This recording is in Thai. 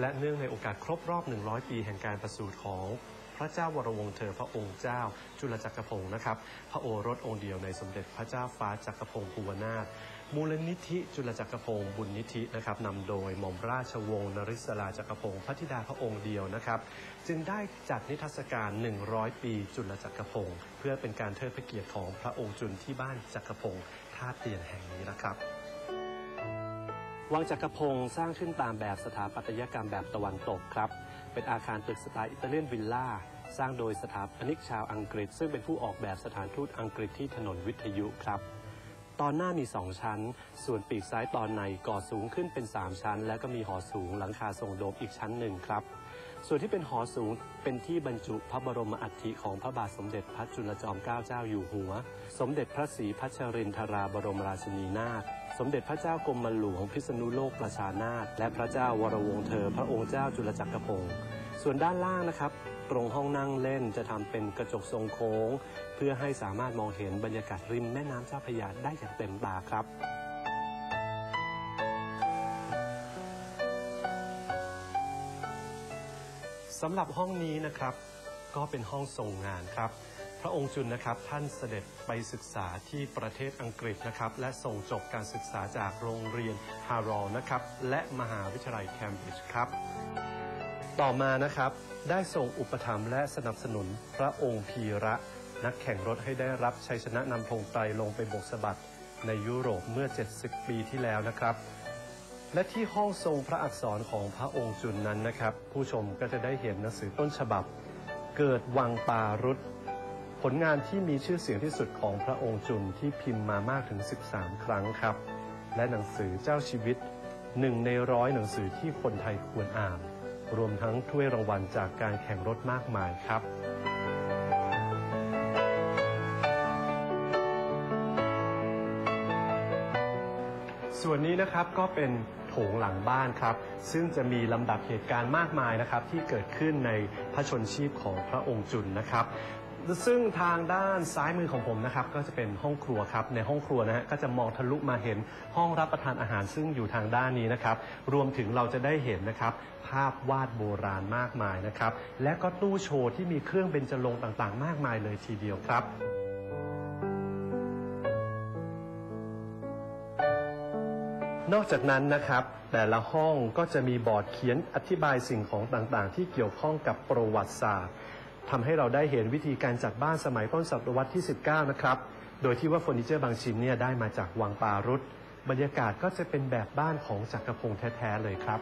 และเนื่องในโอกาสครบรอบ 100 ปีแห่งการประสูติของ ระเจ้าวรวงศ์เธอพระองค์เจ้า จุลจักรพงศ์นะครับ พระโอรสองค์เดียวในสมเด็จพระเจ้าฟ้าจักรพงศ์ภูวนาถมูลนิธิจุลจักรพงศ์บุญนิธินะครับนำโดยหม่อมราชวงศ์นริศราจักรพงศ์พระธิดาพระองค์เดียวนะครับ จึงได้จัดนิทรรศการ 100 ปีจุลจักรพงศ์เพื่อเป็นการเทิดพระเกียรติของพระองค์จุลที่บ้านจักรพงศ์ท่าเตียนแห่งนี้นะครับวังจักรพงศ์สร้างขึ้นตามแบบสถาปัตยกรรมแบบตะวันตกครับ เป็นอาคารตึกสไตล์อิตาเลียนวิลล่า สร้างโดยสถาปนิกชาวอังกฤษ ซึ่งเป็นผู้ออกแบบสถานทูตอังกฤษที่ถนนวิทยุครับ ตอนหน้ามี 2 ชั้น ส่วนปีกซ้ายตอนในก่อสูงขึ้นเป็น 3 ชั้น แล้วก็มีหอสูงหลังคาทรงโดมอีกชั้นหนึ่งครับ ส่วนที่เป็นหอสูงเป็นที่บรรจุพระบรมอัฐิของพระบาทสมเด็จพระจุลจอมเกล้าเจ้าอยู่หัว สมเด็จพระศรีพัชรินทราบรมราชินีนาถสมเด็จพระเจ้ากรมหลวงพิษณุโลกประชานาถและพระเจ้าวรวงเธอพระองค์เจ้าจุลจักรพงศ์ ส่วนด้านล่างนะครับตรงห้องนั่งเล่นจะทำเป็นกระจกทรงโค้ง เพื่อให้สามารถมองเห็นบรรยากาศริมแม่น้ำเจ้าพระยาได้อย่างเต็มตาครับ สำหรับห้องนี้นะครับ ก็เป็นห้องทรงงานครับ พระองค์จุลนะครับท่านเสด็จไปศึกษาที่ประเทศอังกฤษนะครับ และส่งจบการศึกษาจากโรงเรียนฮารอนะครับ และมหาวิทยาลัยเคมบริดจ์ครับ ต่อมานะครับ ได้ส่งอุปถัมภ์และสนับสนุนพระองค์พีระ นักแข่งรถให้ได้รับชัยชนะนำธงไตรลงไปบกสะบัดในยุโรปเมื่อ 70 ปีที่แล้วนะครับ และที่ห้องทรงพระอักษรของพระองค์จุนนั้นนะครับ ผู้ชมก็จะได้เห็นหนังสือต้นฉบับ เกิดวังปารุษผลงานที่มีชื่อเสียงที่สุดของพระองค์จุนที่พิมพ์มามากถึง 13 ครั้งครับ และหนังสือเจ้าชีวิตหนึ่งในร้อยหนังสือที่คนไทยควรอ่าน รวมทั้งถ้วยรางวัลจากการแข่งรถมากมายครับส่วนนี้นะครับก็เป็นโถงหลังบ้านครับ ซึ่งจะมีลำดับเหตุการณ์มากมายนะครับ ที่เกิดขึ้นในพระชนชีพของพระองค์จุนนะครับ ซึ่งทางด้านซ้ายมือของผมนะครับก็จะเป็นห้องครัวครับในห้องครัวนะฮะก็จะมองทะลุมาเห็นห้องรับประทานอาหารซึ่งอยู่ทางด้านนี้นะครับ รวมถึงเราจะได้เห็นนะครับ ภาพวาดโบราณมากมายนะครับ และก็ตู้โชว์ที่มีเครื่องเบญจรงค์ต่างๆ มากมายเลยทีเดียวครับนอกจากนั้นนะครับ แต่ละห้องก็จะมีบอร์ดเขียนอธิบายสิ่งของต่างๆ ที่เกี่ยวข้องกับประวัติศาสตร์ ทำให้เราได้เห็นวิธีการจัดบ้านสมัยต้นศตวรรษที่ 19 นะครับ โดยที่ว่าเฟอร์นิเจอร์บางชิ้นเนี่ยได้มาจากวังปารุษบรรยากาศก็จะเป็นแบบบ้านของจักรพงศ์แท้ ๆ เลยครับ